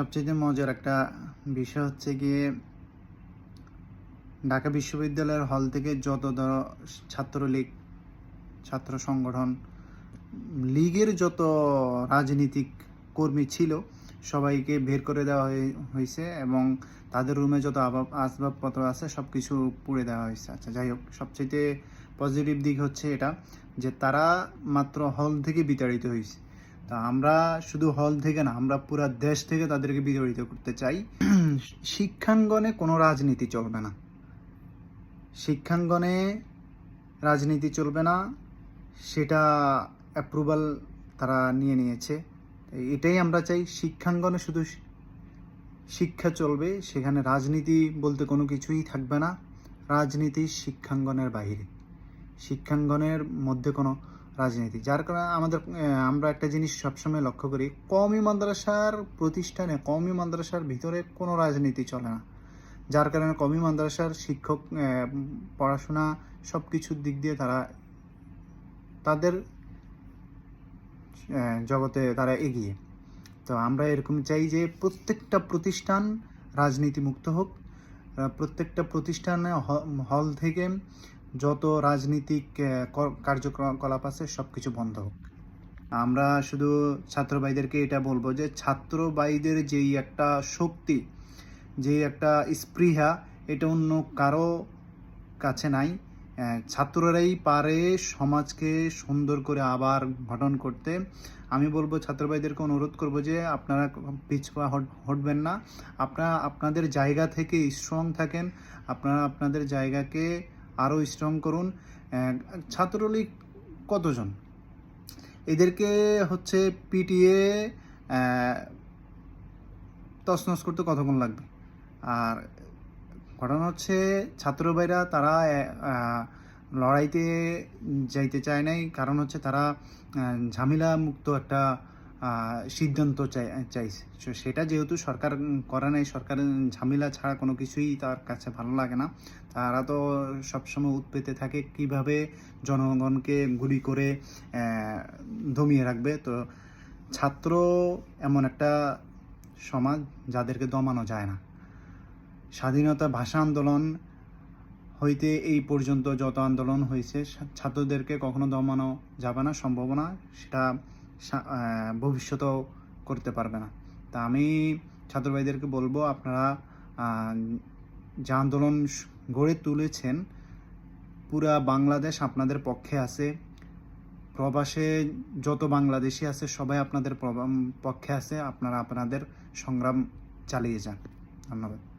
সবচেয়ে মজার একটা বিষয় হচ্ছে গিয়ে ঢাকা বিশ্ববিদ্যালয়ের হল থেকে যত ধরো ছাত্রলীগ, ছাত্র সংগঠন, লীগের যত রাজনীতিক কর্মী ছিল, সবাইকে বের করে দেওয়া হয়ে- হয়েছে এবং তাদের রুমে যত আসবাবপত্র আছে সব কিছু পুড়ে দেওয়া হয়েছে। আচ্ছা যাই হোক সবচেয়ে পজিটিভ দিক হচ্ছে এটা যে তারা মাত্র হল থেকে বিতাড়িত হয়েছে। তা আমরা শুধু হল থেকে না, আমরা পুরো দেশ থেকে তাদেরকে বিতাড়িত করতে চাই। শিক্ষাঙ্গনে কোনো রাজনীতি চলবে না। শিক্ষাঙ্গনে রাজনীতি চলবে না, সেটা অ্যাপ্রুভাল তারা নিয়ে নিয়েছে। এটাই আমরা চাই, শিক্ষাঙ্গনে শুধু শিক্ষা চলবে, সেখানে রাজনীতি বলতে কোনো কিছুই থাকবে না। রাজনীতি শিক্ষাঙ্গনের বাইরে। শিক্ষাঙ্গনের মধ্যে কোনো রাজনীতি। যার কারণে আমাদের আমরা একটা জিনিস সবসময় লক্ষ্য করি কওমি মাদ্রাসার প্রতিষ্ঠানে কওমি মাদ্রাসার ভিতরে কোনো রাজনীতি চলে না। যার কারণে কওমি মাদ্রাসার শিক্ষক পড়াশোনা সব কিছুর দিক দিয়ে তারা তাদের জগতে তারা এগিয়ে। তো আমরা এরকম চাই যে প্রত্যেকটা প্রতিষ্ঠান রাজনীতি মুক্ত হোক প্রত্যেকটা প্রতিষ্ঠানে হল থেকে যত রাজনীতিক কার্যকলাপ আছে সব কিছু বন্ধ হোক। আমরা শুধু ছাত্র ভাইদেরকে এটা বলব যে ছাত্র ভাইদের যেই একটা শক্তি যে একটা স্পৃহা, এটা অন্য কারও কাছে নাই। ছাত্ররাই পারে সমাজকে সুন্দর করে আবার গঠন করতে। আমি বলব ছাত্র ভাইদেরকে অনুরোধ করব যে, আপনারা পিছপা হট- হটবেন না। আপনারা, আপনাদের জায়গা থেকে স্ট্রং থাকেন। আপনারা, আপনাদের জায়গাকে আরও স্ট্রং করুন। ছাত্রলীগ কতজন? এদেরকে হচ্ছে পিটিএ তছনছ করতে কতক্ষণ লাগবে? আর ঘটনা হচ্ছে, ছাত্র ভাইরা তারা লড়াইতে যাইতে চায় নাই। কারণ হচ্ছে তারা ঝামেলা মুক্ত একটা সিদ্ধান্ত চাই, চাইছে। সেটা যেহেতু সরকার করে নাই, সরকার ঝামেলা ছাড়া কোনো কিছুই তার কাছে ভালো লাগে না। তারা তো সবসময় উৎপেতে থাকে কীভাবে জনগণকে গুলি করে দমিয়ে রাখবে। তো ছাত্র এমন একটা সমাজ যাদেরকে দমানো যায় না। স্বাধীনতা ভাষা আন্দোলন হইতে এই পর্যন্ত যত আন্দোলন হয়েছে ছাত্রদেরকে কখনো দমানো যাবে না, সম্ভব না। সেটা ভবিষ্যতেও করতে পারবে না। তা আমি ছাত্র ভাইদেরকে বলব, আপনারা যে আন্দোলন গড়ে তুলেছেন, পুরা বাংলাদেশ আপনাদের পক্ষে আছে। প্রবাসে যত বাংলাদেশি আছে, সবাই আপনাদের পক্ষে আছে। আপনারা আপনাদের সংগ্রাম চালিয়ে যান। ধন্যবাদ।